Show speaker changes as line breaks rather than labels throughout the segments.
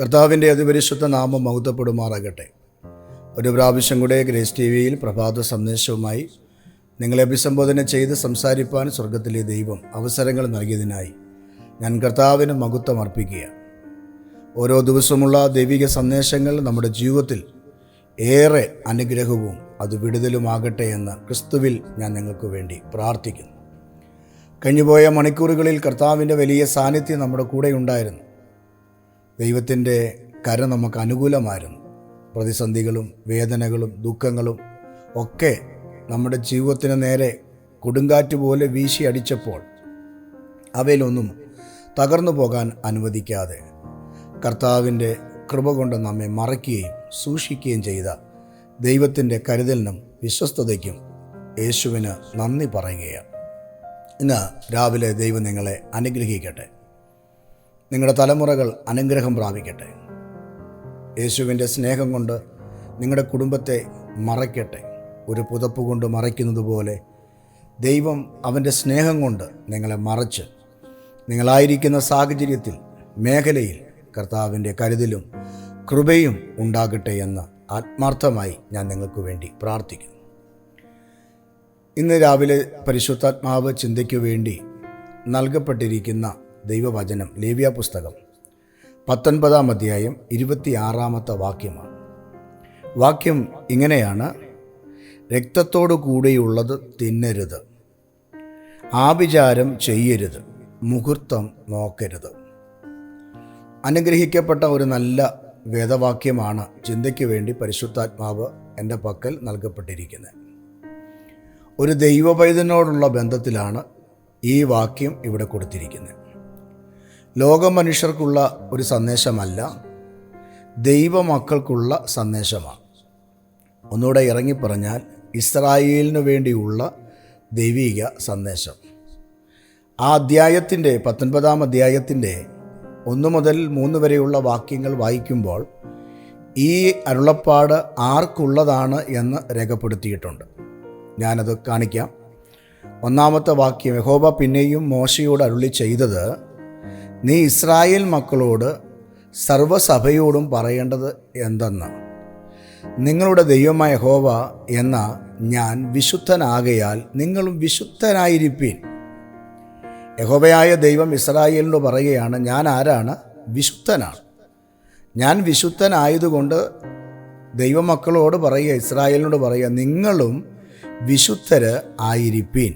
കർത്താവിന്റെ അതിപരിശുദ്ധ നാമം മഹത്വപ്പെടുമാറാകട്ടെ. ഒരു പ്രാവശ്യം കൂടെ ഗ്രേസ് ടി വിയിൽ പ്രഭാത സന്ദേശവുമായി നിങ്ങളെ അഭിസംബോധന ചെയ്ത് സംസാരിപ്പാൻ സ്വർഗത്തിലെ ദൈവം അവസരങ്ങൾ നൽകിയതിനായി ഞാൻ കർത്താവിന് മഹത്വം അർപ്പിക്കുക ഓരോ ദിവസമുള്ള ദൈവിക സന്ദേശങ്ങൾ നമ്മുടെ ജീവിതത്തിൽ ഏറെ അനുഗ്രഹവും അത് വിടുതലുമാകട്ടെ എന്ന് ക്രിസ്തുവിൽ ഞാൻ നിങ്ങൾക്ക് വേണ്ടി പ്രാർത്ഥിക്കുന്നു. കഴിഞ്ഞുപോയ മണിക്കൂറുകളിൽ കർത്താവിന്റെ വലിയ സാന്നിധ്യം നമ്മുടെ കൂടെ ഉണ്ടായിരുന്നു. ദൈവത്തിന്റെ കര നമുക്ക് അനുകൂലമായിരുന്നു. പ്രതിസന്ധികളും വേദനകളും ദുഃഖങ്ങളും ഒക്കെ നമ്മുടെ ജീവിതത്തിന് നേരെ കൊടുങ്കാറ്റ് പോലെ വീശി അടിച്ചപ്പോൾ അവയിലൊന്നും തകർന്നു പോകാൻ അനുവദിക്കാതെ കർത്താവിന്റെ കൃപ കൊണ്ട് നമ്മെ മറയ്ക്കുകയും സൂക്ഷിക്കുകയും ചെയ്ത ദൈവത്തിന്റെ കരുതലിനും വിശ്വസ്തതയ്ക്കും യേശുവിന് നന്ദി പറയുകയാണ്. ഇന്ന് രാവിലെ ദൈവം നിങ്ങളെ അനുഗ്രഹിക്കട്ടെ. നിങ്ങളുടെ തലമുറകൾ അനുഗ്രഹം പ്രാപിക്കട്ടെ. യേശുവിന്റെ സ്നേഹം കൊണ്ട് നിങ്ങളുടെ കുടുംബത്തെ മറയ്ക്കട്ടെ. ഒരു പുതപ്പ് കൊണ്ട് മറയ്ക്കുന്നത് പോലെ ദൈവം അവന്റെ സ്നേഹം കൊണ്ട് നിങ്ങളെ മറച്ച് നിങ്ങളായിരിക്കുന്ന സാഹചര്യത്തിൽ മേഖലയിൽ കർത്താവിന്റെ കരുതലും കൃപയും ഉണ്ടാകട്ടെ എന്ന് ആത്മാർത്ഥമായി ഞാൻ നിങ്ങൾക്ക് വേണ്ടി പ്രാർത്ഥിക്കുന്നു. ഇന്ന് രാവിലെ പരിശുദ്ധാത്മാവ് ചിന്തയ്ക്കു വേണ്ടി നൽകപ്പെട്ടിരിക്കുന്ന ദൈവവചനം ലേവ്യ പുസ്തകം. പത്തൊൻപതാം അധ്യായം ഇരുപത്തിയാറാമത്തെ വാക്യമാണ്. വാക്യം ഇങ്ങനെയാണ്. രക്തത്തോടു കൂടെയുള്ളത് തിന്നരുത്. ആഭിചാരം ചെയ്യരുത്. മുഹൂർത്തം നോക്കരുത്. അനുഗ്രഹിക്കപ്പെട്ട ഒരു നല്ല വേദവാക്യമാണ് ചിന്തയ്ക്ക് വേണ്ടി പരിശുദ്ധാത്മാവ് എന്റെ പക്കൽ നൽകപ്പെട്ടിരിക്കുന്നത്. ഒരു ദൈവപൈതനോടുള്ള ബന്ധത്തിലാണ് ഈ വാക്യം ഇവിടെ കൊടുത്തിരിക്കുന്നത്. ലോകമനുഷ്യർക്കുള്ള ഒരു സന്ദേശമല്ല ദൈവമക്കൾക്കുള്ള സന്ദേശമാണ് ഒന്നുകൂടെ ഇറങ്ങിപ്പറഞ്ഞാൽ ഇസ്രായേലിനു വേണ്ടിയുള്ള ദൈവിക സന്ദേശം. ആ അധ്യായത്തിന്റെ പത്തൊൻപതാം അധ്യായത്തിന്റെ ഒന്ന് മുതൽ മൂന്ന് വരെയുള്ള വാക്യങ്ങൾ വായിക്കുമ്പോൾ ഈ അരുളപ്പാട് ആർക്കുള്ളതാണ് എന്ന് രേഖപ്പെടുത്തിയിട്ടുണ്ട്. ഞാനത് കാണിക്കാം. ഒന്നാമത്തെ വാക്യം യഹോബ പിന്നെയും മോശയോട് അരുളി ചെയ്തത് നീ ഇസ്രായേൽ മക്കളോട് സർവസഭയോടും പറയേണ്ടത് എന്തെന്ന് നിങ്ങളുടെ ദൈവമായ ഹോവ എന്ന ഞാൻ വിശുദ്ധനാകയാൽ നിങ്ങളും വിശുദ്ധനായിരിപ്പീൻ. യഹോവയായ ദൈവം ഇസ്രായേലിനോട് പറയുകയാണ് ഞാൻ ആരാണ്? വിശുദ്ധനാണ്. ഞാൻ വിശുദ്ധനായതുകൊണ്ട് ദൈവമക്കളോട് പറയുക ഇസ്രായേലിനോട് പറയുക നിങ്ങളും വിശുദ്ധര് ആയിരിപ്പീൻ.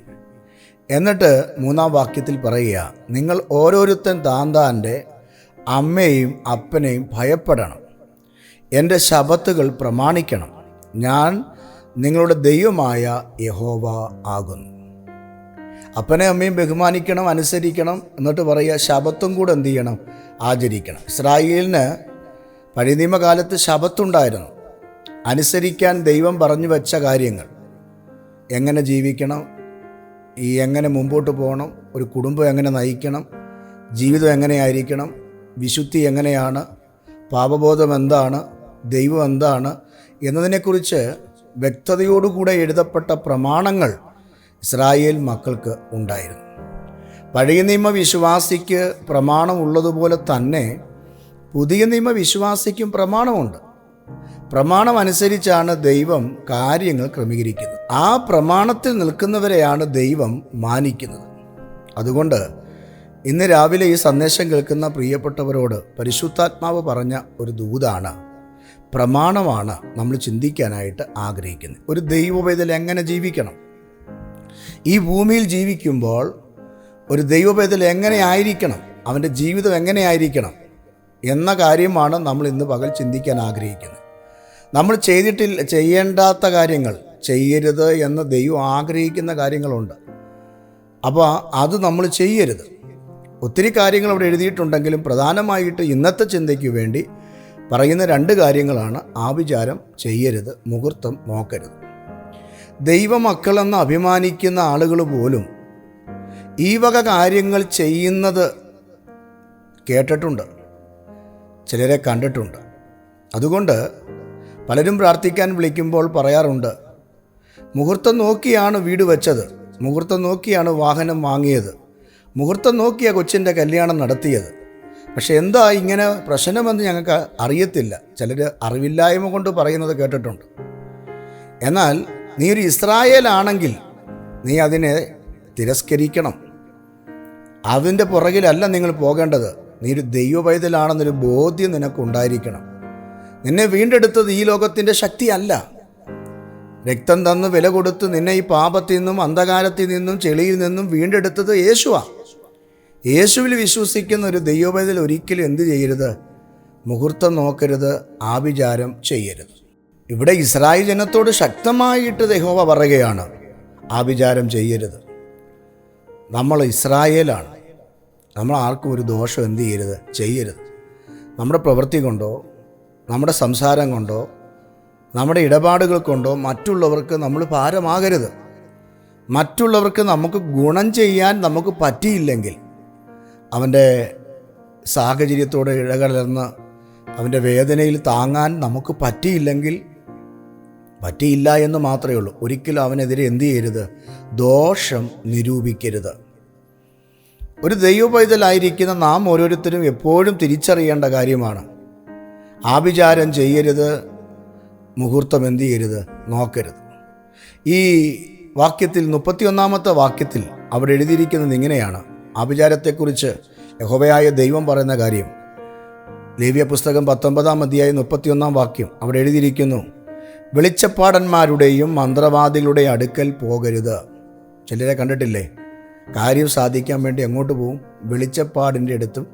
എന്നിട്ട് മൂന്നാം വാക്യത്തിൽ പറയുക നിങ്ങൾ ഓരോരുത്തൻ താന്താന്റെ അമ്മയെയും അപ്പനെയും ഭയപ്പെടണം. എന്റെ ശബത്തുകൾ പ്രമാണിക്കണം. ഞാൻ നിങ്ങളുടെ ദൈവമായ യഹോവ ആകുന്നു. അപ്പനെ അമ്മയും ബഹുമാനിക്കണം അനുസരിക്കണം. എന്നിട്ട് പറയുക ശബത്തും കൂടെ എന്ത് ചെയ്യണം? ആചരിക്കണം. ഇസ്രായേലിന് പഴയ നിയമകാലത്ത് ശബത്തുണ്ടായിരുന്നു അനുസരിക്കാൻ ദൈവം പറഞ്ഞു വെച്ച കാര്യങ്ങൾ. എങ്ങനെ ജീവിക്കണം? ഈ എങ്ങനെ മുമ്പോട്ട് പോകണം ഒരു കുടുംബം എങ്ങനെ നയിക്കണം ജീവിതം എങ്ങനെയായിരിക്കണം വിശുദ്ധി എങ്ങനെയാണ് പാപബോധം എന്താണ് ദൈവം എന്താണ് എന്നതിനെക്കുറിച്ച് വ്യക്തതയോടുകൂടെ എഴുതപ്പെട്ട പ്രമാണങ്ങൾ ഇസ്രായേൽ മക്കൾക്ക് ഉണ്ടായിരുന്നു. പഴയ നിയമ വിശ്വാസിക്ക് പ്രമാണമുള്ളതുപോലെ തന്നെ പുതിയ നിയമ വിശ്വാസിക്കും പ്രമാണമുണ്ട്. പ്രമാണം അനുസരിച്ചാണ് ദൈവം കാര്യങ്ങൾ ക്രമീകരിക്കുന്നത്. ആ പ്രമാണത്തിൽ നിൽക്കുന്നവരെയാണ് ദൈവം മാനിക്കുന്നത്. അതുകൊണ്ട് ഇന്ന് രാവിലെ ഈ സന്ദേശം കേൾക്കുന്ന പ്രിയപ്പെട്ടവരോട് പരിശുദ്ധാത്മാവ് പറഞ്ഞ ഒരു ദൂതാണ് പ്രമാണമാണ് നമ്മൾ ചിന്തിക്കാനായിട്ട് ആഗ്രഹിക്കുന്നത്. ഒരു ദൈവവേദന എങ്ങനെ ജീവിക്കണം? ഈ ഭൂമിയിൽ ജീവിക്കുമ്പോൾ ഒരു ദൈവവേദൽ എങ്ങനെ ആയിരിക്കണം? അവന്റെ ജീവിതം എങ്ങനെയായിരിക്കണം എന്ന കാര്യമാണ് നമ്മൾ ഇന്ന് പകൽ ചിന്തിക്കാൻ ആഗ്രഹിക്കുന്നത്. നമ്മൾ ചെയ്തിട്ടില്ല ചെയ്യേണ്ടാത്ത കാര്യങ്ങൾ ചെയ്യരുത് എന്ന് ദൈവം ആഗ്രഹിക്കുന്ന കാര്യങ്ങളുണ്ട്. അപ്പോൾ അത് നമ്മൾ ചെയ്യരുത്. ഒത്തിരി കാര്യങ്ങൾ അവിടെ എഴുതിയിട്ടുണ്ടെങ്കിലും പ്രധാനമായിട്ട് ഇന്നത്തെ ചിന്തയ്ക്ക് വേണ്ടി പറയുന്ന രണ്ട് കാര്യങ്ങളാണ് ആവിചാരം ചെയ്യരുത് മുഹൂർത്തം നോക്കരുത്. ദൈവമക്കളെന്ന് അഭിമാനിക്കുന്ന ആളുകൾ പോലും ഈ വക കാര്യങ്ങൾ ചെയ്യുന്നത് കേട്ടിട്ടുണ്ട് ചിലരെ കണ്ടിട്ടുണ്ട്. അതുകൊണ്ട് പലരും പ്രാർത്ഥിക്കാൻ വിളിക്കുമ്പോൾ പറയാറുണ്ട് മുഹൂർത്തം നോക്കിയാണ് വീട് വെച്ചത്. മുഹൂർത്തം നോക്കിയാണ് വാഹനം വാങ്ങിയത്. മുഹൂർത്തം നോക്കിയ കൊച്ചിന്റെ കല്യാണം നടത്തിയത്. പക്ഷേ എന്താ ഇങ്ങനെ പ്രശ്നമെന്ന് ഞങ്ങൾക്ക് അറിയത്തില്ല. ചിലർ അറിവില്ലായ്മ കൊണ്ട് പറയുന്നത് കേട്ടിട്ടുണ്ട്. എന്നാൽ നീ ഒരു ഇസ്രായേലാണെങ്കിൽ നീ അതിനെ തിരസ്കരിക്കണം. അതിന്റെ പുറകിലല്ല നിങ്ങൾ പോകേണ്ടത്. നീ ഒരു ദൈവപൈതലാണെന്നൊരു ബോധ്യം നിനക്കുണ്ടായിരിക്കണം. നിന്നെ വീണ്ടെടുത്തത് ഈ ലോകത്തിന്റെ ശക്തിയല്ല. രക്തം തന്ന് വില കൊടുത്ത് നിന്നെ ഈ പാപത്തിൽ നിന്നും അന്ധകാരത്തിൽ നിന്നും ചെളിയിൽ നിന്നും വീണ്ടെടുത്തത് യേശുവാ. യേശുവിൽ വിശ്വസിക്കുന്ന ഒരു ദൈവപൈതൽ ഒരിക്കലും എന്ത് ചെയ്യരുത്? മുഹൂർത്തം നോക്കരുത് ആഭിചാരം ചെയ്യരുത്. ഇവിടെ ഇസ്രായേൽ ജനത്തോട് ശക്തമായിട്ട് ദഹോവ പറയുകയാണ് ആഭിചാരം ചെയ്യരുത്. നമ്മൾ ഇസ്രായേലാണ്. നമ്മൾ ആർക്കും ഒരു ദോഷം എന്ത് ചെയ്യരുത്? ചെയ്യരുത്. നമ്മുടെ പ്രവൃത്തി കൊണ്ടോ നമ്മുടെ സംസാരം കൊണ്ടോ നമ്മുടെ ഇടപാടുകൾ കൊണ്ടോ മറ്റുള്ളവർക്ക് നമ്മൾ ഭാരമാകരുത്. മറ്റുള്ളവർക്ക് നമുക്ക് ഗുണം ചെയ്യാൻ നമുക്ക് പറ്റിയില്ലെങ്കിൽ അവന്റെ സാഹചര്യത്തോട് ഇഴകലർന്ന് അവന്റെ വേദനയിൽ താങ്ങാൻ നമുക്ക് പറ്റിയില്ലെങ്കിൽ പറ്റിയില്ല എന്ന് മാത്രമേ ഉള്ളൂ. ഒരിക്കലും അവനെതിരെ എന്ത് ചെയ്യരുത്? ദോഷം നിരൂപിക്കരുത്. ഒരു ദൈവപൈതലായിരിക്കുന്ന നാം ഓരോരുത്തരും എപ്പോഴും തിരിച്ചറിയേണ്ട കാര്യമാണ്. ആഭിചാരം ചെയ്യരുത് മുഹൂർത്തം എന്ത് ചെയ്യരുത് നോക്കരുത്. ഈ വാക്യത്തിൽ മുപ്പത്തിയൊന്നാമത്തെ വാക്യത്തിൽ അവിടെ എഴുതിയിരിക്കുന്നത് ഇങ്ങനെയാണ്. ആഭിചാരത്തെക്കുറിച്ച് യഹോവയായ ദൈവം പറയുന്ന കാര്യം. ലേവ്യ പുസ്തകം പത്തൊമ്പതാം അധ്യായം മുപ്പത്തിയൊന്നാം വാക്യം അവിടെ എഴുതിയിരിക്കുന്നു വെളിച്ചപ്പാടന്മാരുടെയും മന്ത്രവാദികളുടെ അടുക്കൽ പോകരുത്. ചിലരെ കണ്ടിട്ടില്ലേ? കാര്യം സാധിക്കാൻ വേണ്ടി എങ്ങോട്ട് പോകും വെളിച്ചപ്പാടിന്റെ അടുത്തും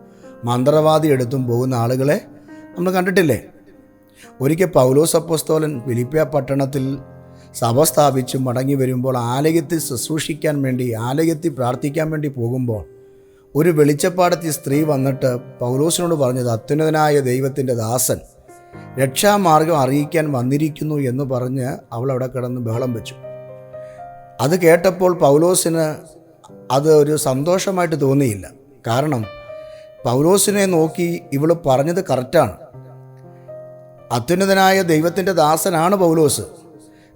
മന്ത്രവാദി അടുത്തും പോകുന്ന ആളുകളെ നമ്മൾ കണ്ടിട്ടില്ലേ? ഒരിക്കൽ പൗലോസ് അപ്പോസ്തോലൻ ഫിലിപ്പിയ പട്ടണത്തിൽ സഭ സ്ഥാപിച്ച് മടങ്ങി വരുമ്പോൾ ആലയത്തിൽ ശുശ്രൂഷിക്കാൻ വേണ്ടി ആലയത്തിൽ പ്രാർത്ഥിക്കാൻ വേണ്ടി പോകുമ്പോൾ ഒരു വെളിച്ചപ്പാടത്തിൽ സ്ത്രീ വന്നിട്ട് പൗലോസിനോട് പറഞ്ഞത് അത്യുന്നതനായ ദൈവത്തിന്റെ ദാസൻ രക്ഷാമാർഗം അറിയിക്കാൻ വന്നിരിക്കുന്നു എന്ന് പറഞ്ഞ് അവൾ അവിടെ കിടന്ന് ബഹളം വെച്ചു. അത് കേട്ടപ്പോൾ പൗലോസിന് അത് ഒരു സന്തോഷമായിട്ട് തോന്നിയില്ല. കാരണം പൗലോസിനെ നോക്കി ഇവൾ പറഞ്ഞത് കറക്റ്റാണ്. അത്യുന്നതനായ ദൈവത്തിന്റെ ദാസനാണ് പൗലോസ്.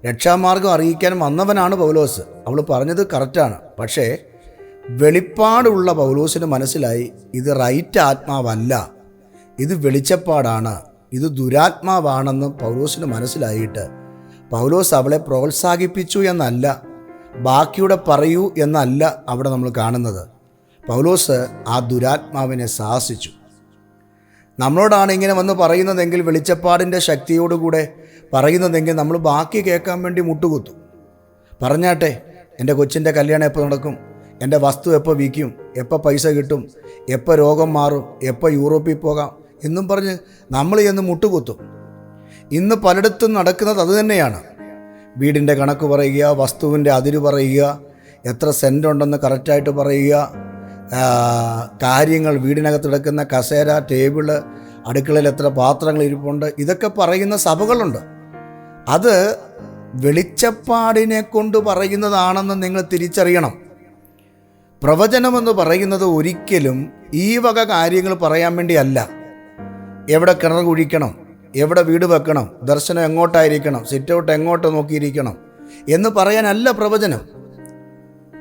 രക്ഷാമാർഗം അറിയിക്കാൻ വന്നവനാണ് പൗലോസ്. അവൾ പറഞ്ഞത് കറക്റ്റാണ്. പക്ഷേ വെളിപ്പാടുള്ള പൗലോസിന് മനസ്സിലായി ഇത് റൈറ്റ് ആത്മാവല്ല. ഇത് വെളിച്ചപ്പാടാണ്. ഇത് ദുരാത്മാവാണെന്ന് പൗലോസിന് മനസ്സിലായിട്ട് പൗലോസ് അവളെ പ്രോത്സാഹിപ്പിച്ചു എന്നല്ല ബാക്കിയുടെ പറയൂ എന്നല്ല അവിടെ നമ്മൾ കാണുന്നത്. പൗലോസ് ആ ദുരാത്മാവിനെ സാഹസിച്ചു. നമ്മളോടാണ് ഇങ്ങനെ വന്ന് പറയുന്നതെങ്കിൽ വെളിച്ചപ്പാടിന്റെ ശക്തിയോടുകൂടെ പറയുന്നതെങ്കിൽ നമ്മൾ ബാക്കി കേൾക്കാൻ വേണ്ടി മുട്ടുകുത്തും. പറഞ്ഞാട്ടെ എന്റെ കൊച്ചിന്റെ കല്യാണം എപ്പോൾ നടക്കും? എന്റെ വസ്തു എപ്പോൾ വിൽക്കും? എപ്പോൾ പൈസ കിട്ടും? എപ്പോൾ രോഗം മാറും? എപ്പോൾ യൂറോപ്പിൽ പോകാം? എന്നും പറഞ്ഞ് നമ്മൾ ചെന്ന് മുട്ടുകുത്തും. ഇന്ന് പലയിടത്തും നടക്കുന്നത് അതുതന്നെയാണ് വീടിന്റെ കണക്ക് പറയുക വസ്തുവിന്റെ അതിര് പറയുക എത്ര സെന്റുണ്ടെന്ന് കറക്റ്റായിട്ട് പറയുക കാര്യങ്ങൾ വീടിനകത്ത് കിടക്കുന്ന കസേര ടേബിൾ അടുക്കളയിൽ എത്ര പാത്രങ്ങൾ ഇരിപ്പുണ്ട് ഇതൊക്കെ പറയുന്ന സഭകളുണ്ട്. അത് വെളിച്ചപ്പാടിനെ കൊണ്ട് പറയുന്നതാണെന്ന് നിങ്ങൾ തിരിച്ചറിയണം. പ്രവചനമെന്ന് പറയുന്നത് ഒരിക്കലും ഈ വക കാര്യങ്ങൾ പറയാൻ വേണ്ടിയല്ല. എവിടെ കിണർ കുഴിക്കണം എവിടെ വീട് വെക്കണം ദർശനം എങ്ങോട്ടായിരിക്കണം സിറ്റ് ഔട്ട് എങ്ങോട്ട് നോക്കിയിരിക്കണം എന്ന് പറയാനല്ല പ്രവചനം.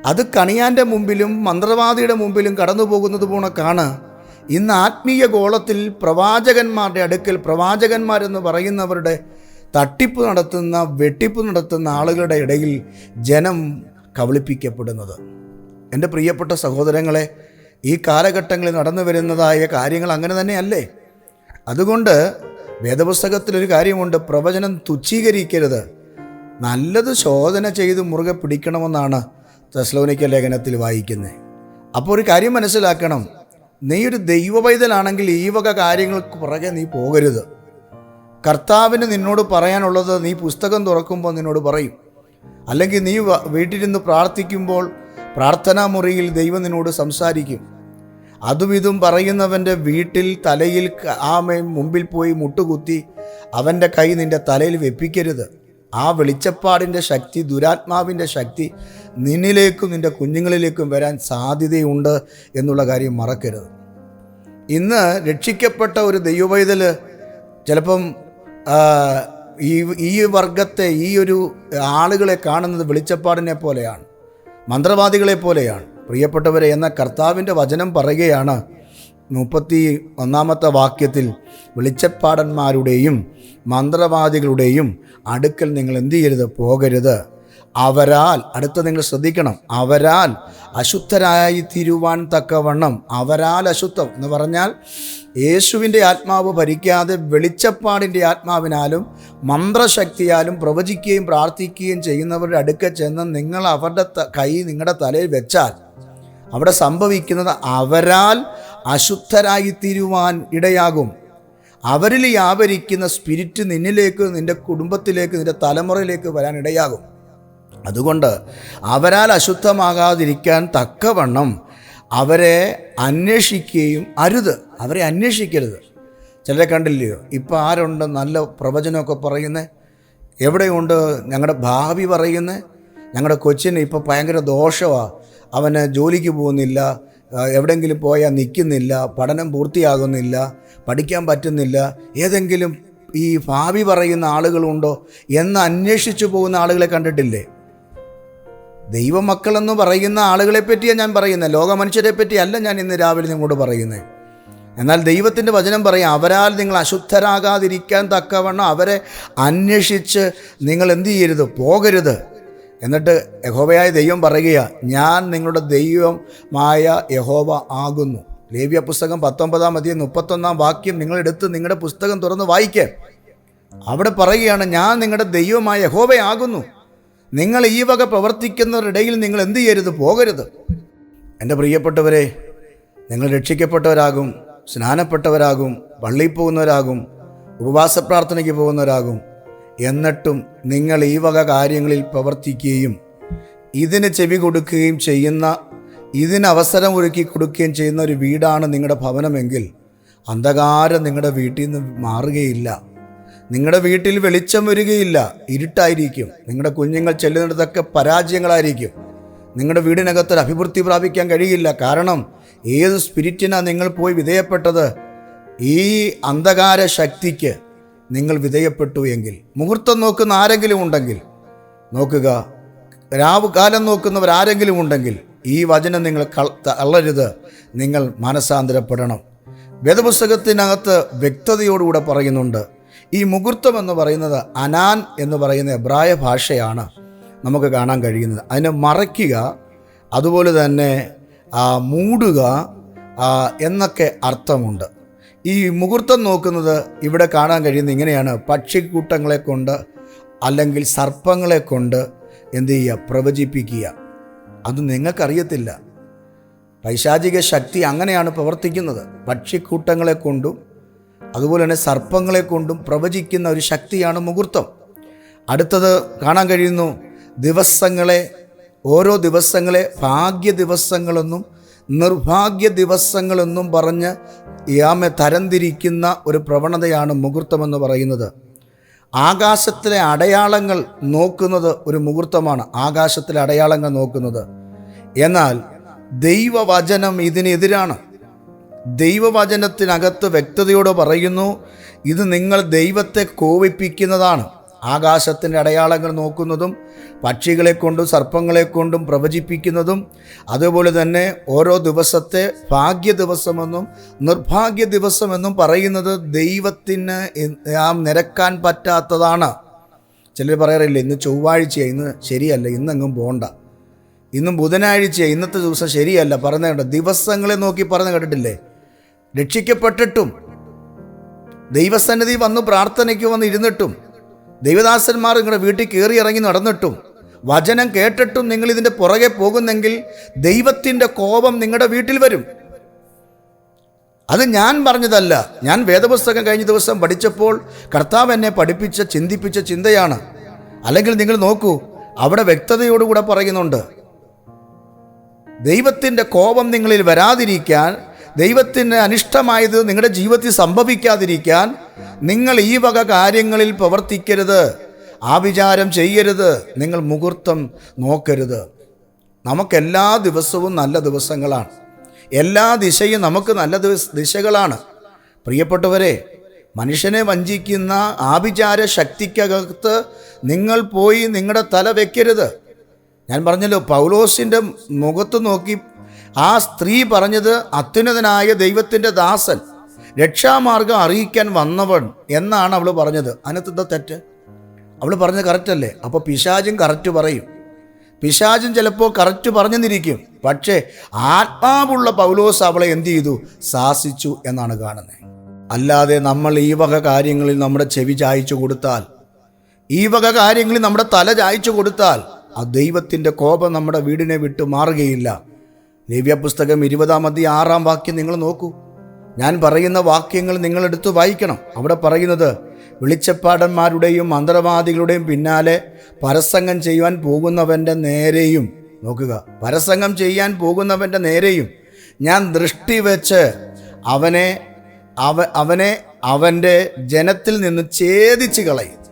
അത് കണിയാന്റെ മുമ്പിലും മന്ത്രവാദിയുടെ മുമ്പിലും കടന്നു പോകുന്നത് പോണക്കാണ് ഇന്ന് ആത്മീയ ഗോളത്തിൽ പ്രവാചകന്മാരുടെ അടുക്കൽ പ്രവാചകന്മാരെന്ന് പറയുന്നവരുടെ തട്ടിപ്പ് നടത്തുന്ന വെട്ടിപ്പ് നടത്തുന്ന ആളുകളുടെ ഇടയിൽ ജനം കബളിപ്പിക്കപ്പെടുന്നത്. എന്റെ പ്രിയപ്പെട്ട സഹോദരങ്ങളെ ഈ കാലഘട്ടങ്ങളിൽ നടന്നു വരുന്നതായ കാര്യങ്ങൾ അങ്ങനെ തന്നെയല്ലേ? അതുകൊണ്ട് വേദപുസ്തകത്തിലൊരു കാര്യമുണ്ട് പ്രവചനം തുച്ഛീകരിക്കരുത്. നല്ലത് ശോധന ചെയ്ത് മുറുകെ പിടിക്കണമെന്നാണ് തെസ്ലോനിക്ക ലേഖനത്തിൽ വായിക്കുന്നത് അപ്പോൾ ഒരു കാര്യം മനസ്സിലാക്കണം. നീ ഒരു ദൈവപൈതലാണെങ്കിൽ ഈ വക കാര്യങ്ങൾക്ക് പുറകെ നീ പോകരുത്. കർത്താവിന് നിന്നോട് പറയാനുള്ളത് നീ പുസ്തകം തുറക്കുമ്പോൾ നിന്നോട് പറയും. അല്ലെങ്കിൽ നീ വീട്ടിലിരുന്ന് പ്രാർത്ഥിക്കുമ്പോൾ പ്രാർത്ഥനാ മുറിയിൽ ദൈവം നിന്നോട് സംസാരിക്കും. അതും ഇതും പറയുന്നവന്റെ വീട്ടിൽ തലയിൽ ആമയും മുമ്പിൽ പോയി മുട്ടുകുത്തി അവന്റെ കൈ നിന്റെ തലയിൽ വെപ്പിക്കരുത്. ആ വെളിച്ചപ്പാടിന്റെ ശക്തി ദുരാത്മാവിന്റെ ശക്തി നിന്നിലേക്കും നിന്റെ കുഞ്ഞുങ്ങളിലേക്കും വരാൻ സാധ്യതയുണ്ട് എന്നുള്ള കാര്യം മറക്കരുത്. ഇന്ന് രക്ഷിക്കപ്പെട്ട ഒരു ദൈവവൈതൽ ചിലപ്പം ഈ ഈ വർഗത്തെ ഈ ഒരു ആളുകളെ കാണുന്നത് വെളിച്ചപ്പാടിനെ പോലെയാണ് മന്ത്രവാദികളെ പോലെയാണ്. പ്രിയപ്പെട്ടവരെ എന്ന കർത്താവിന്റെ വചനം പറയുകയാണ് മുപ്പത്തി ഒന്നാമത്തെ വാക്യത്തിൽ വെളിച്ചപ്പാടന്മാരുടെയും മന്ത്രവാദികളുടെയും അടുക്കൽ നിങ്ങൾ എന്ത് ചെയ്യരുത്? പോകരുത്. അവരാൽ അടുത്ത നിങ്ങൾ ശ്രദ്ധിക്കണം. അവരാൽ അശുദ്ധരായി തീരുവാൻ തക്കവണ്ണം അവരാൽ അശുദ്ധം എന്ന് പറഞ്ഞാൽ യേശുവിന്റെ ആത്മാവ് ഭരിക്കാതെ വെളിച്ചപ്പാടിന്റെ ആത്മാവിനാലും മന്ത്രശക്തിയാലും പ്രവചിക്കുകയും പ്രാർത്ഥിക്കുകയും ചെയ്യുന്നവരുടെ അടുക്ക ചെന്ന് നിങ്ങൾ അവരുടെ കൈ നിങ്ങളുടെ തലയിൽ വെച്ചാൽ അവിടെ സംഭവിക്കുന്നത് അവരാൽ അശുദ്ധരായി തീരുവാൻ ഇടയാകും. അവരിൽ വ്യാപരിക്കുന്ന സ്പിരിറ്റ് നിന്നിലേക്ക് നിന്റെ കുടുംബത്തിലേക്ക് നിന്റെ തലമുറയിലേക്ക് വരാൻ ഇടയാകും. അതുകൊണ്ട് അവരാൽ അശുദ്ധമാകാതിരിക്കാൻ തക്കവണ്ണം അവരെ അന്വേഷിക്കുകയും അരുത്. അവരെ അന്വേഷിക്കരുത്. ചിലരെ കണ്ടില്ലയോ? ഇപ്പോൾ ആരുണ്ട് നല്ല പ്രവചനമൊക്കെ പറയുന്നത് എവിടെയുണ്ട് ഞങ്ങളുടെ ഭാവി പറയുന്നത് ഞങ്ങളുടെ കൊച്ചിന് ഇപ്പോൾ ഭയങ്കര ദോഷമാണ് അവന് ജോലിക്ക് പോകുന്നില്ല. എവിടെയെങ്കിലും പോയാൽ നിൽക്കുന്നില്ല പഠനം പൂർത്തിയാകുന്നില്ല പഠിക്കാൻ പറ്റുന്നില്ല ഏതെങ്കിലും ഈ ഭാവി പറയുന്ന ആളുകളുണ്ടോ എന്ന് അന്വേഷിച്ചു പോകുന്ന ആളുകളെ കണ്ടിട്ടില്ലേ? ദൈവമക്കളെന്ന് പറയുന്ന ആളുകളെ പറ്റിയാണ് ഞാൻ പറയുന്നത്. ലോക മനുഷ്യരെ പറ്റിയല്ല ഞാൻ ഇന്ന് രാവിലെ നിങ്ങളോട് പറയുന്നത്. എന്നാൽ ദൈവത്തിന്റെ വചനം പറയും അവരാൽ നിങ്ങൾ അശുദ്ധരാകാതിരിക്കാൻ തക്കവണ്ണം അവരെ അന്വേഷിച്ച് നിങ്ങൾ എന്തു ചെയ്യരുത് പോകരുത്. എന്നിട്ട് യഹോവയായ ദൈവം പറയുകയാണ് ഞാൻ നിങ്ങളുടെ ദൈവമായ യഹോവ ആകുന്നു. ലേവ്യ പുസ്തകം പത്തൊമ്പതാം അധികം മുപ്പത്തൊന്നാം വാക്യം നിങ്ങളെടുത്ത് നിങ്ങളുടെ പുസ്തകം തുറന്ന് വായിക്കേ. അവിടെ പറയുകയാണ് ഞാൻ നിങ്ങളുടെ ദൈവമായ യഹോവയാകുന്നു നിങ്ങൾ ഈ വക പ്രവർത്തിക്കുന്നവരിടയിൽ നിങ്ങൾ എന്ത് ചെയ്യരുത്? പോകരുത്. എന്റെ പ്രിയപ്പെട്ടവരെ നിങ്ങൾ രക്ഷിക്കപ്പെട്ടവരാകും സ്നാനപ്പെട്ടവരാകും പള്ളിയിൽ പോകുന്നവരാകും ഉപവാസ പ്രാർത്ഥനയ്ക്ക് പോകുന്നവരാകും. എന്നിട്ടും നിങ്ങൾ ഈ വക കാര്യങ്ങളിൽ പ്രവർത്തിക്കുകയും ഇതിന് ചെവി കൊടുക്കുകയും ചെയ്യുന്ന ഇതിന് അവസരം ഒരുക്കി കൊടുക്കുകയും ചെയ്യുന്ന ഒരു വീടാണ് നിങ്ങളുടെ ഭവനമെങ്കിൽ അന്ധകാരം നിങ്ങളുടെ വീട്ടിൽ നിന്ന് മാറുകയില്ല. നിങ്ങളുടെ വീട്ടിൽ വെളിച്ചം വരികയില്ല. ഇരുട്ടായിരിക്കും. നിങ്ങളുടെ കുഞ്ഞുങ്ങൾ ചെല്ലുന്നിടത്തൊക്കെ പരാജയങ്ങളായിരിക്കും. നിങ്ങളുടെ വീടിനകത്തൊരു അഭിവൃദ്ധി പ്രാപിക്കാൻ കഴിയില്ല. കാരണം ഏത് സ്പിരിറ്റിനാണ് നിങ്ങൾ പോയി വിധേയപ്പെട്ടത്? ഈ അന്ധകാര ശക്തിക്ക് നിങ്ങൾ വിധേയപ്പെട്ടു എങ്കിൽ മുഹൂർത്തം നോക്കുന്ന ആരെങ്കിലും ഉണ്ടെങ്കിൽ നോക്കുക രാവ് കാലം നോക്കുന്നവർ ആരെങ്കിലും ഉണ്ടെങ്കിൽ ഈ വചനം നിങ്ങൾ തള്ളരുത്. നിങ്ങൾ മനസാന്തരപ്പെടണം വേദപുസ്തകത്തിനകത്ത് വ്യക്തതയോടുകൂടെ പറയുന്നുണ്ട് ഈ മുഹൂർത്തം എന്ന് പറയുന്നത് അനാൻ എന്ന് പറയുന്ന എബ്രായ ഭാഷയാണ് നമുക്ക് കാണാൻ കഴിയുന്നത്. അതിനെ മറയ്ക്കുക അതുപോലെ തന്നെ മൂടുക എന്നൊക്കെ അർത്ഥമുണ്ട്. ഈ മുഹൂർത്തം നോക്കുന്നത് ഇവിടെ കാണാൻ കഴിയുന്നത് ഇങ്ങനെയാണ്. പക്ഷിക്കൂട്ടങ്ങളെ കൊണ്ട് അല്ലെങ്കിൽ സർപ്പങ്ങളെ കൊണ്ട് എന്ത് ചെയ്യുക? പ്രവചിപ്പിക്കുക. അത് നിങ്ങൾക്കറിയത്തില്ല. പൈശാചിക ശക്തി അങ്ങനെയാണ് പ്രവർത്തിക്കുന്നത്. പക്ഷിക്കൂട്ടങ്ങളെ കൊണ്ടും അതുപോലെ തന്നെ സർപ്പങ്ങളെ കൊണ്ടും പ്രവചിക്കുന്ന ഒരു ശക്തിയാണ് മുഹൂർത്തം. അടുത്തത് കാണാൻ കഴിയുന്നു. ദിവസങ്ങളെ ഓരോ ദിവസങ്ങളെ ഭാഗ്യ ദിവസങ്ങളെന്നും നിർഭാഗ്യ ദിവസങ്ങളെന്നും പറഞ്ഞ് യാമെ തരംതിരിക്കുന്ന ഒരു പ്രവണതയാണ് മുഹൂർത്തമെന്ന് പറയുന്നത്. ആകാശത്തിലെ അടയാളങ്ങൾ നോക്കുന്നത് ഒരു മുഹൂർത്തമാണ്. ആകാശത്തിലെ അടയാളങ്ങൾ നോക്കുന്നത്. എന്നാൽ ദൈവവചനം ഇതിനെതിരാണ്. ദൈവവചനത്തിനകത്ത് വ്യക്തതയോട് പറയുന്നു ഇത് നിങ്ങൾ ദൈവത്തെ കോപിപ്പിക്കുന്നതാണ്. ആകാശത്തിന്റെ അടയാളങ്ങൾ നോക്കുന്നതും പക്ഷികളെ കൊണ്ടും സർപ്പങ്ങളെ കൊണ്ടും പ്രവചിപ്പിക്കുന്നതും അതുപോലെ തന്നെ ഓരോ ദിവസത്തെ ഭാഗ്യ ദിവസമെന്നും നിർഭാഗ്യ ദിവസമെന്നും പറയുന്നത് ദൈവത്തിന് നാം നിരക്കാൻ പറ്റാത്തതാണ്. ചിലർ പറയാറില്ല ഇന്ന് ചൊവ്വാഴ്ചയാണ് ഇന്ന് ശരിയല്ല ഇന്നെങ്ങും പോണ്ട. ഇന്നും ബുധനാഴ്ച ഇന്നത്തെ ദിവസം ശരിയല്ല. പറഞ്ഞ കേട്ടോ. ദിവസങ്ങളെ നോക്കി പറഞ്ഞു കേട്ടിട്ടില്ലേ? രക്ഷിക്കപ്പെട്ടിട്ടും ദൈവസന്നിധി വന്ന് പ്രാർത്ഥനയ്ക്ക് വന്ന് ഇരുന്നിട്ടും ദൈവദാസന്മാർ നിങ്ങളുടെ വീട്ടിൽ കയറി ഇറങ്ങി നടന്നിട്ടും വചനം കേട്ടിട്ടും നിങ്ങൾ ഇതിന്റെ പുറകെ പോകുന്നെങ്കിൽ ദൈവത്തിന്റെ കോപം നിങ്ങളുടെ വീട്ടിൽ വരും. അത് ഞാൻ പറഞ്ഞതല്ല. ഞാൻ വേദപുസ്തകം കഴിഞ്ഞ ദിവസം പഠിച്ചപ്പോൾ കർത്താവ് എന്നെ പഠിപ്പിച്ച ചിന്തിപ്പിച്ച ചിന്തയാണ്. അല്ലെങ്കിൽ നിങ്ങൾ നോക്കൂ അവിടെ വ്യക്തതയോടുകൂടെ പറയുന്നുണ്ട്. ദൈവത്തിന്റെ കോപം നിങ്ങളിൽ വരാതിരിക്കാൻ ദൈവത്തിന് അനിഷ്ടമായത് നിങ്ങളുടെ ജീവിതത്തിൽ സംഭവിക്കാതിരിക്കാൻ നിങ്ങൾ ഈ വക കാര്യങ്ങളിൽ പ്രവർത്തിക്കരുത്. ആ വിചാരം ചെയ്യരുത്. നിങ്ങൾ മുഹൂർത്തം നോക്കരുത്. നമുക്കെല്ലാ ദിവസവും നല്ല ദിവസങ്ങളാണ്. എല്ലാ ദിശയും നമുക്ക് നല്ല ദിശകളാണ്. പ്രിയപ്പെട്ടവരെ മനുഷ്യനെ വഞ്ചിക്കുന്ന ആഭിചാര ശക്തിക്കകത്ത് നിങ്ങൾ പോയി നിങ്ങളുടെ തല വെക്കരുത്. ഞാൻ പറഞ്ഞല്ലോ പൗലോസിന്റെ മുഖത്ത് നോക്കി ആ സ്ത്രീ പറഞ്ഞത് അത്യുന്നതനായ ദൈവത്തിന്റെ ദാസൻ രക്ഷാമാർഗം അറിയിക്കാൻ വന്നവൻ എന്നാണ് അവൾ പറഞ്ഞത്. അതിനകത്ത് തെറ്റ്? അവൾ പറഞ്ഞത് കറക്റ്റ് അല്ലേ? അപ്പോൾ പിശാചും കറക്റ്റ് പറയും. പിശാചും ചിലപ്പോൾ കറക്റ്റ് പറഞ്ഞെന്നിരിക്കും. പക്ഷേ ആത്മാവുള്ള പൗലോസ് അവളെ എന്തു ചെയ്തു? സാസിച്ചു എന്നാണ് കാണുന്നത്. അല്ലാതെ നമ്മൾ ഈ വക കാര്യങ്ങളിൽ നമ്മുടെ ചെവി ചായച്ചു കൊടുത്താൽ ഈ വക കാര്യങ്ങളിൽ നമ്മുടെ തല ചായച്ചു കൊടുത്താൽ ആ ദൈവത്തിന്റെ കോപം നമ്മുടെ വീടിനെ വിട്ട് മാറുകയില്ല. ലേവ്യ പുസ്തകം ഇരുപതാം അതി ആറാം വാക്യം നിങ്ങൾ നോക്കൂ. ഞാൻ പറയുന്ന വാക്യങ്ങൾ നിങ്ങൾ വായിക്കണം. അവിടെ പറയുന്നത് വെളിച്ചപ്പാടന്മാരുടെയും മന്ത്രവാദികളുടെയും പിന്നാലെ പരസംഗം ചെയ്യുവാൻ പോകുന്നവന്റെ നേരെയും നോക്കുക. പരസംഗം ചെയ്യാൻ പോകുന്നവന്റെ നേരെയും. ഞാൻ ദൃഷ്ടി വെച്ച് അവനെ അവ അവനെ അവന്റെ ജനത്തിൽ നിന്ന് ഛേദിച്ച് കളയും.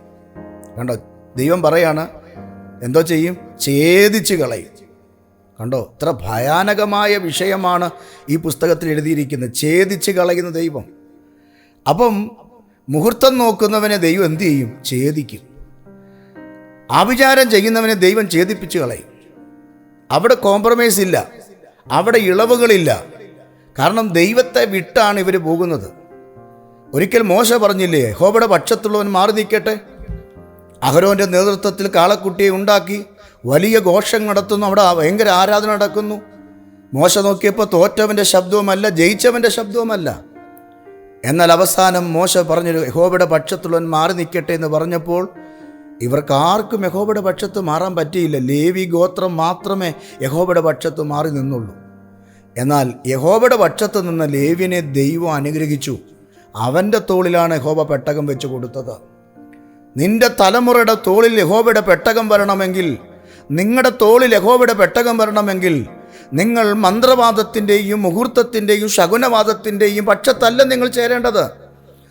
കണ്ടോ? ദൈവം പറയാണ് എന്തോ ചെയ്യും? ഛേദിച്ച് കളയും. കണ്ടോ? ഇത്ര ഭയാനകമായ വിഷയമാണ് ഈ പുസ്തകത്തിൽ എഴുതിയിരിക്കുന്നത്. ഛേദിച്ച് കളയുന്ന ദൈവം. അപ്പം മുഹൂർത്തം നോക്കുന്നവനെ ദൈവം എന്തു ചെയ്യും? ഛേദിക്കും. ആഭിചാരം ചെയ്യുന്നവനെ ദൈവം ഛേദിപ്പിച്ച് കളയും. അവിടെ കോംപ്രമൈസ് ഇല്ല. അവിടെ ഇളവുകളില്ല. കാരണം ദൈവത്തെ വിട്ടാണ് ഇവർ പോകുന്നത്. ഒരിക്കൽ മോശ പറഞ്ഞില്ലേ ഹോബയുടെ പക്ഷത്തുള്ളവൻ മാറി നിൽക്കട്ടെ. അഹരോന്റെ നേതൃത്വത്തിൽ കാളക്കുട്ടിയെ ഉണ്ടാക്കി. വലിയ ഘോഷം നടത്തുന്നു. അവിടെ ഭയങ്കര ആരാധന നടക്കുന്നു. മോശ നോക്കിയപ്പോൾ തോറ്റവന്റെ ശബ്ദവുമല്ല ജയിച്ചവന്റെ ശബ്ദവുമല്ല. എന്നാൽ അവസാനം മോശ പറഞ്ഞൊരു യഹോബയുടെ പക്ഷത്തുള്ളവൻ മാറി നിൽക്കട്ടെ എന്ന് പറഞ്ഞപ്പോൾ ഇവർക്ക് ആർക്കും യഹോബയുടെ പക്ഷത്ത് മാറാൻ പറ്റിയില്ല. ലേവി ഗോത്രം മാത്രമേ യഹോബയുടെ പക്ഷത്ത് മാറി നിന്നുള്ളൂ. എന്നാൽ യഹോബയുടെ പക്ഷത്ത് നിന്ന ലേവിനെ ദൈവം അനുഗ്രഹിച്ചു. അവന്റെ തോളിലാണ് യഹോബ പെട്ടകം വെച്ച് കൊടുത്തത്. നിന്റെ തലമുറയുടെ തോളിൽ യഹോബയുടെ പെട്ടകം വരണമെങ്കിൽ നിങ്ങളുടെ തോളിൽ യഹോവയുടെ പെട്ടകം വരണമെങ്കിൽ നിങ്ങൾ മന്ത്രവാദത്തിന്റെയും മുഹൂർത്തത്തിന്റെയും ശകുനവാദത്തിന്റെയും പക്ഷത്തല്ല നിങ്ങൾ ചേരേണ്ടത്.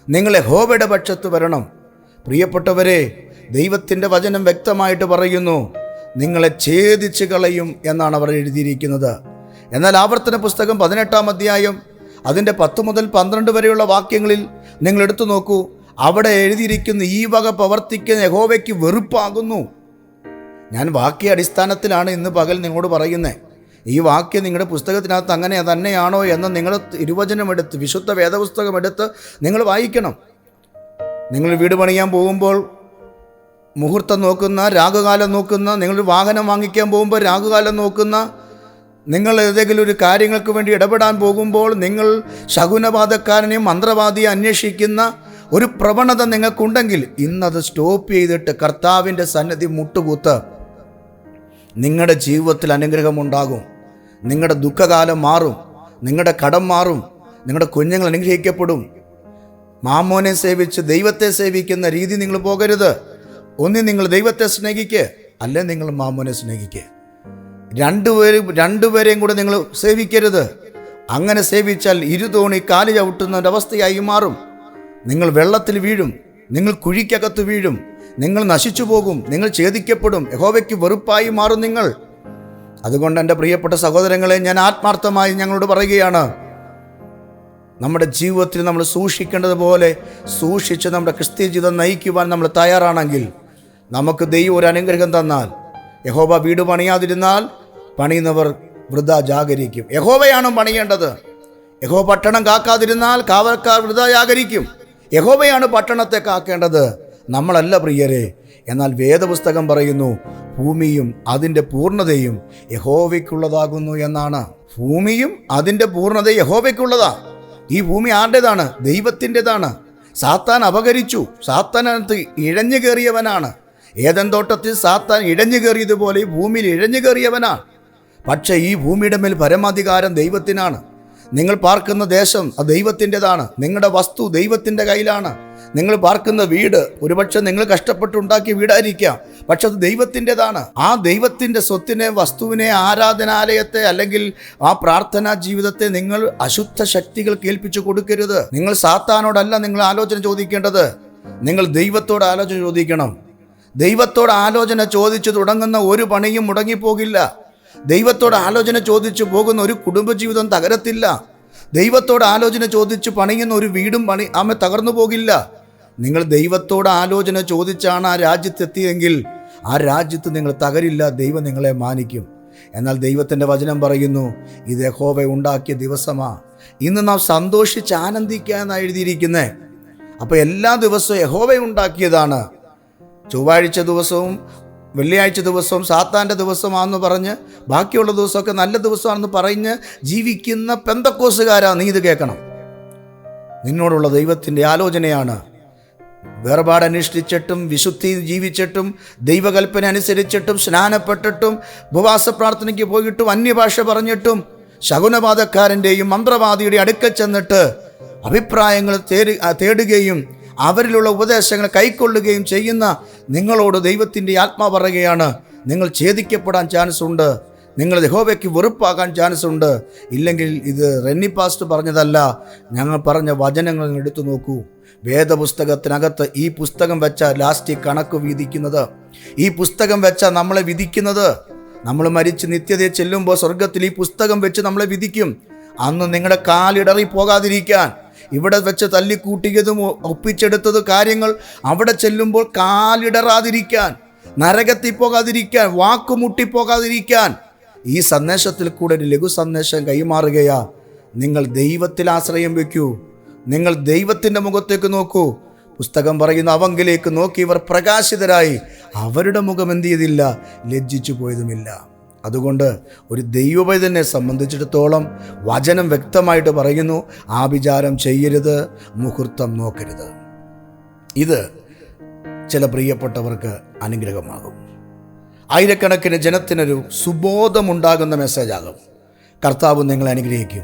നിങ്ങൾ യഹോവയുടെ പക്ഷത്ത് വരണം. പ്രിയപ്പെട്ടവരെ ദൈവത്തിന്റെ വചനം വ്യക്തമായിട്ട് പറയുന്നു നിങ്ങളെ ഛേദിച്ച് കളയും എന്നാണ് അവർ എഴുതിയിരിക്കുന്നത്. എന്നാൽ ആവർത്തന പുസ്തകം പതിനെട്ടാം അധ്യായം അതിന്റെ പത്ത് മുതൽ പന്ത്രണ്ട് വരെയുള്ള വാക്യങ്ങളിൽ നിങ്ങൾ എടുത്തു നോക്കൂ അവിടെ എഴുതിയിരിക്കുന്ന ഈ വക പ്രവർത്തിക്കുന്ന യഹോവയ്ക്ക് വെറുപ്പാകുന്നു. ഞാൻ വാക്യ അടിസ്ഥാനത്തിലാണ് ഇന്ന് പകൽ നിങ്ങളോട് പറയുന്നത് ഈ വാക്യം നിങ്ങളുടെ പുസ്തകത്തിനകത്ത് അങ്ങനെ തന്നെയാണോ എന്ന് നിങ്ങൾ ഇരുവചനം എടുത്ത് വിശുദ്ധ വേദപുസ്തകം എടുത്ത് നിങ്ങൾ വായിക്കണം. നിങ്ങൾ വീട് പണിയാൻ പോകുമ്പോൾ മുഹൂർത്തം നോക്കുന്ന രാഗകാലം നോക്കുന്ന നിങ്ങളൊരു വാഹനം വാങ്ങിക്കാൻ പോകുമ്പോൾ രാഗകാലം നോക്കുന്ന നിങ്ങൾ ഏതെങ്കിലും ഒരു കാര്യങ്ങൾക്ക് വേണ്ടി ഇടപെടാൻ പോകുമ്പോൾ നിങ്ങൾ ശകുനവാദക്കാരനെയും മന്ത്രവാദിയെ അന്വേഷിക്കുന്ന ഒരു പ്രവണത നിങ്ങൾക്കുണ്ടെങ്കിൽ ഇന്നത് സ്റ്റോപ്പ് ചെയ്തിട്ട് കർത്താവിന്റെ സന്നദ്ധി മുട്ടുകൂത്ത്. നിങ്ങളുടെ ജീവിതത്തിൽ അനുഗ്രഹമുണ്ടാകും നിങ്ങളുടെ ദുഃഖകാലം മാറും. നിങ്ങളുടെ കടം മാറും. നിങ്ങളുടെ കുഞ്ഞുങ്ങൾ അനുഗ്രഹിക്കപ്പെടും. മാമോനെ സേവിച്ച് ദൈവത്തെ സേവിക്കുന്ന രീതി നിങ്ങൾ പോകരുത്. ഒന്നി നിങ്ങൾ ദൈവത്തെ സ്നേഹിക്കുക അല്ലെ നിങ്ങൾ മാമോനെ സ്നേഹിക്കുക രണ്ടുപേരും രണ്ടുപേരെയും കൂടെ നിങ്ങൾ സേവിക്കരുത്. അങ്ങനെ സേവിച്ചാൽ ഇരുതോണി കാൽ ചവിട്ടുന്ന ഒരവസ്ഥയായി മാറും. നിങ്ങൾ വെള്ളത്തിൽ വീഴും. നിങ്ങൾ കുഴിക്കകത്ത് വീഴും. നിങ്ങൾ നശിച്ചു പോകും നിങ്ങൾ ഛേദിക്കപ്പെടും യഹോവയ്ക്ക് വെറുപ്പായി മാറും നിങ്ങൾ. അതുകൊണ്ട് എന്റെ പ്രിയപ്പെട്ട സഹോദരങ്ങളെ ഞാൻ ആത്മാർത്ഥമായി ഞങ്ങളോട് പറയുകയാണ് നമ്മുടെ ജീവിതത്തിൽ നമ്മൾ സൂക്ഷിക്കേണ്ടതുപോലെ സൂക്ഷിച്ച് നമ്മുടെ ക്രിസ്ത്യ ജീവിതം നയിക്കുവാൻ നമ്മൾ തയ്യാറാണെങ്കിൽ നമുക്ക് ദൈവം ഒരു അനുഗ്രഹം തന്നാൽ യഹോബ വീട് പണിയാതിരുന്നാൽ പണിയുന്നവർ വൃത ജാഗരിക്കും. യഹോബയാണ് പണിയേണ്ടത്? യഹോ പട്ടണം കാക്കാതിരുന്നാൽ കാവൽക്കാർ വൃത ജാഗരിക്കും. യഹോബയാണ് പട്ടണത്തെ കാക്കേണ്ടത്. നമ്മളല്ല പ്രിയരെ. എന്നാൽ വേദപുസ്തകം പറയുന്നു ഭൂമിയും അതിന്റെ പൂർണതയും യഹോവയ്ക്കുള്ളതാകുന്നു എന്നാണ്. ഭൂമിയും അതിന്റെ പൂർണത യഹോവയ്ക്കുള്ളതാ. ഈ ഭൂമി ആരുടേതാണ്? ദൈവത്തിന്റെതാണ്. സാത്താൻ അപകരിച്ചു. സാത്താനകത്ത് ഇഴഞ്ഞു കയറിയവനാണ്. ഏതൻ തോട്ടത്തിൽ സാത്താൻ ഇഴഞ്ഞു കയറിയതുപോലെ ഈ ഭൂമിയിൽ ഇഴഞ്ഞു കയറിയവനാണ്. പക്ഷേ ഈ ഭൂമിയുടെ മേൽ പരമാധികാരം ദൈവത്തിനാണ്. നിങ്ങൾ പാർക്കുന്ന ദേശം അത് ദൈവത്തിന്റെതാണ്. നിങ്ങളുടെ വസ്തു ദൈവത്തിന്റെ കയ്യിലാണ്. നിങ്ങൾ പാർക്കുന്ന വീട് ഒരുപക്ഷെ നിങ്ങൾ കഷ്ടപ്പെട്ടുണ്ടാക്കിയ വീടായിരിക്കാം പക്ഷെ അത് ദൈവത്തിന്റെതാണ്. ആ ദൈവത്തിന്റെ സ്വത്തിനെ വസ്തുവിനെ ആരാധനാലയത്തെ അല്ലെങ്കിൽ ആ പ്രാർത്ഥനാ ജീവിതത്തെ നിങ്ങൾ അശുദ്ധ ശക്തികൾ കേൾപ്പിച്ചു കൊടുക്കരുത്. നിങ്ങൾ സാത്താനോടല്ല നിങ്ങൾ ആലോചന ചോദിക്കേണ്ടത്. നിങ്ങൾ ദൈവത്തോട് ആലോചന ചോദിക്കണം. ദൈവത്തോട് ആലോചന ചോദിച്ചു തുടങ്ങുന്ന ഒരു പണിയും മുടങ്ങിപ്പോകില്ല. ദൈവത്തോട് ആലോചന ചോദിച്ചു പോകുന്ന ഒരു കുടുംബജീവിതം തകരത്തില്ല. ദൈവത്തോട് ആലോചന ചോദിച്ച് പണിയുന്ന ഒരു വീടും പണി ആമെ തകർന്നു പോകില്ല. നിങ്ങൾ ദൈവത്തോട് ആലോചന ചോദിച്ചാണ് ആ രാജ്യത്തെത്തിയെങ്കിൽ ആ രാജ്യത്ത് നിങ്ങൾ തകരില്ല ദൈവം നിങ്ങളെ മാനിക്കും. എന്നാൽ ദൈവത്തിന്റെ വചനം പറയുന്നു ഇത് ഹോവ ഉണ്ടാക്കിയ ദിവസമാ. ഇന്ന് നാം സന്തോഷിച്ച് ആനന്ദിക്കുക എന്നാണ് എഴുതിയിരിക്കുന്നത് അപ്പോൾ എല്ലാ ദിവസവും യഹോവ ഉണ്ടാക്കിയതാണ്. ചൊവ്വാഴ്ച ദിവസവും വെള്ളിയാഴ്ച ദിവസവും സാത്താന്റെ ദിവസമാണെന്ന് പറഞ്ഞ് ബാക്കിയുള്ള ദിവസമൊക്കെ നല്ല ദിവസമാണെന്ന് പറഞ്ഞ് ജീവിക്കുന്ന പെന്തക്കോസുകാരാ നീ ഇത് കേൾക്കണം. നിന്നോടുള്ള ദൈവത്തിന്റെ ആലോചനയാണ്. വേർപാട് അനുഷ്ഠിച്ചിട്ടും വിശുദ്ധി ജീവിച്ചിട്ടും ദൈവകൽപ്പന അനുസരിച്ചിട്ടും സ്നാനപ്പെട്ടിട്ടും ഉപവാസ പ്രാർത്ഥനയ്ക്ക് പോയിട്ടും അന്യഭാഷ പറഞ്ഞിട്ടും ശകുനവാദക്കാരന്റെയും മന്ത്രവാദിയുടെ അടുക്കൽ ചെന്നിട്ട് അഭിപ്രായങ്ങൾ തേടുകയും അവരിലുള്ള ഉപദേശങ്ങൾ കൈക്കൊള്ളുകയും ചെയ്യുന്ന നിങ്ങളോട് ദൈവത്തിന്റെ ആത്മാ പറയുകയാണ്. നിങ്ങൾ ഛേദിക്കപ്പെടാൻ ചാൻസ് ഉണ്ട്. നിങ്ങൾ ദഹോബയ്ക്ക് വെറുപ്പാക്കാൻ ചാൻസ് ഉണ്ട്. ഇല്ലെങ്കിൽ ഇത് റെന്നി പാസ്റ്റ് പറഞ്ഞതല്ല. ഞങ്ങൾ പറഞ്ഞ വചനങ്ങൾ നിങ്ങൾ എടുത്തു നോക്കൂ. വേദപുസ്തകത്തിനകത്ത് ഈ പുസ്തകം വെച്ച ലാസ്റ്റ് കണക്ക് വിധിക്കുന്നത് ഈ പുസ്തകം വെച്ച നമ്മളെ വിധിക്കുന്നത്. നമ്മൾ മരിച്ച് നിത്യതയെ ചെല്ലുമ്പോൾ സ്വർഗത്തിൽ ഈ പുസ്തകം വെച്ച് നമ്മളെ വിധിക്കും. അന്ന് നിങ്ങളുടെ കാലിടറി പോകാതിരിക്കാൻ ഇവിടെ വെച്ച് തല്ലിക്കൂട്ടിയതും ഒപ്പിച്ചെടുത്തത് കാര്യങ്ങൾ അവിടെ ചെല്ലുമ്പോൾ കാലിടറാതിരിക്കാൻ നരകത്തിൽ പോകാതിരിക്കാൻ വാക്കുമുട്ടി പോകാതിരിക്കാൻ. ഈ സന്ദേശത്തിൽ കൂടെ ഒരു ലഘു സന്ദേശം കൈമാറുകയാ. നിങ്ങൾ ദൈവത്തിൽ ആശ്രയം വെക്കൂ നിങ്ങൾ ദൈവത്തിന്റെ മുഖത്തേക്ക് നോക്കൂ. പുസ്തകം പറയുന്ന അവങ്കിലേക്ക് നോക്കി ഇവർ പ്രകാശിതരായി. അവരുടെ മുഖം എന്ത് ചെയ്തില്ല? ലജ്ജിച്ചു പോയതുമില്ല. അതുകൊണ്ട് ഒരു ദൈവപൈതനെ സംബന്ധിച്ചിടത്തോളം വചനം വ്യക്തമായിട്ട് പറയുന്നു ആഭിചാരം ചെയ്യരുത് മുഹൂർത്തം നോക്കരുത്. ഇത് ചില പ്രിയപ്പെട്ടവർക്ക് അനുഗ്രഹമാകും. ആയിരക്കണക്കിന് ജനത്തിനൊരു സുബോധമുണ്ടാകുന്ന മെസ്സേജാകും. കർത്താവ് നിങ്ങളെ അനുഗ്രഹിക്കും.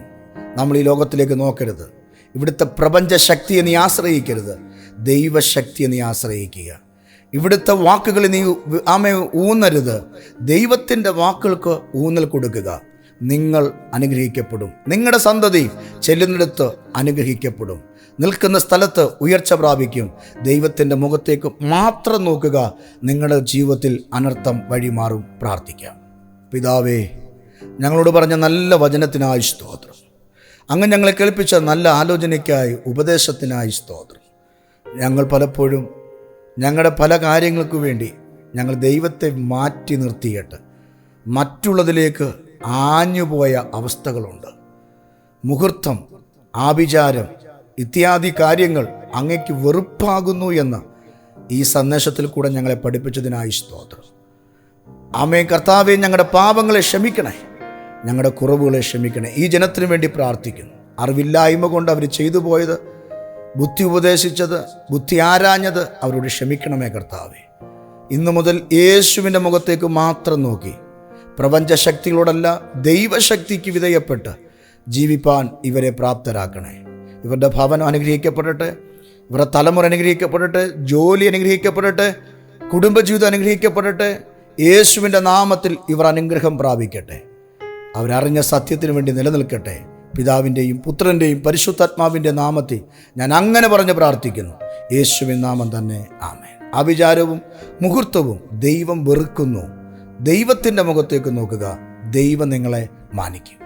നമ്മൾ ഈ ലോകത്തിലേക്ക് നോക്കരുത്. ഇവിടുത്തെ പ്രപഞ്ച ശക്തിയെ നീ ആശ്രയിക്കരുത്. ദൈവശക്തിയെ നീ ആശ്രയിക്കുക. ഇവിടുത്തെ വാക്കുകൾ നീ ആമെ ഊന്നരുത്. ദൈവത്തിന്റെ വാക്കുകൾക്ക് ഊന്നൽ കൊടുക്കുക. നിങ്ങൾ അനുഗ്രഹിക്കപ്പെടും. നിങ്ങളുടെ സന്തതി ചെല്ലുന്നിടത്ത് അനുഗ്രഹിക്കപ്പെടും. നിൽക്കുന്ന സ്ഥലത്ത് ഉയർച്ച പ്രാപിക്കും. ദൈവത്തിന്റെ മുഖത്തേക്ക് മാത്രം നോക്കുക. നിങ്ങളുടെ ജീവിതത്തിൽ അനർത്ഥം വഴിമാറും പ്രാർത്ഥിക്കാം. പിതാവേ ഞങ്ങളോട് പറഞ്ഞ നല്ല വചനത്തിനായി സ്തോത്രം. അങ്ങ് ഞങ്ങളെ കേൾപ്പിച്ച നല്ല ആലോചനയ്ക്കായി ഉപദേശത്തിനായി സ്തോത്രം. ഞങ്ങൾ പലപ്പോഴും ഞങ്ങളുടെ പല കാര്യങ്ങൾക്കു വേണ്ടി ഞങ്ങൾ ദൈവത്തെ മാറ്റി നിർത്തിയിട്ട് മറ്റുള്ളതിലേക്ക് ആഞ്ഞുപോയ അവസ്ഥകളുണ്ട്. മുഹൂർത്തം ആഭിചാരം ഇത്യാദി കാര്യങ്ങൾ അങ്ങയ്ക്ക് വെറുപ്പാകുന്നു എന്ന് ഈ സന്ദേശത്തിൽ കൂടെ ഞങ്ങളെ പഠിപ്പിച്ചതിനായി സ്തോത്രം. ആമേ കർത്താവെ ഞങ്ങളുടെ പാപങ്ങളെ ക്ഷമിക്കണേ ഞങ്ങളുടെ കുറവുകളെ ക്ഷമിക്കണേ ഈ ജനത്തിനു വേണ്ടി പ്രാർത്ഥിക്കുന്നു. അറിവില്ലായ്മ കൊണ്ട് അവർ ചെയ്തു പോയത് ബുദ്ധി ഉപദേശിച്ചത് ബുദ്ധി ആരാഞ്ഞത് അവരോട് ക്ഷമിക്കണമേ കർത്താവേ. ഇന്നു മുതൽ യേശുവിന്റെ മുഖത്തേക്ക് മാത്രം നോക്കി. പ്രപഞ്ചശക്തികളോടല്ല ദൈവശക്തിക്ക് വിധേയപ്പെട്ട് ജീവിപ്പാൻ ഇവരെ പ്രാപ്തരാക്കണേ. ഇവരുടെ ഭവനം അനുഗ്രഹിക്കപ്പെടട്ടെ ഇവരുടെ തലമുറ അനുഗ്രഹിക്കപ്പെടട്ടെ ജോലി അനുഗ്രഹിക്കപ്പെടട്ടെ കുടുംബജീവിതം അനുഗ്രഹിക്കപ്പെടട്ടെ യേശുവിന്റെ നാമത്തിൽ ഇവർ അനുഗ്രഹം പ്രാപിക്കട്ടെ. അവരറിഞ്ഞ സത്യത്തിന് വേണ്ടി നിലനിൽക്കട്ടെ. പിതാവിന്റെയും പുത്രന്റെയും പരിശുദ്ധാത്മാവിന്റെ നാമത്തിൽ ഞാൻ അങ്ങനെ പറഞ്ഞ് പ്രാർത്ഥിക്കുന്നു. യേശുവിൻ നാമം തന്നെ. ആമേൻ. അവിചാരവും മുഹൂർത്തവും ദൈവം വെറുക്കുന്നു. ദൈവത്തിന്റെ മുഖത്തേക്ക് നോക്കുക. ദൈവം നിങ്ങളെ മാനിക്കും.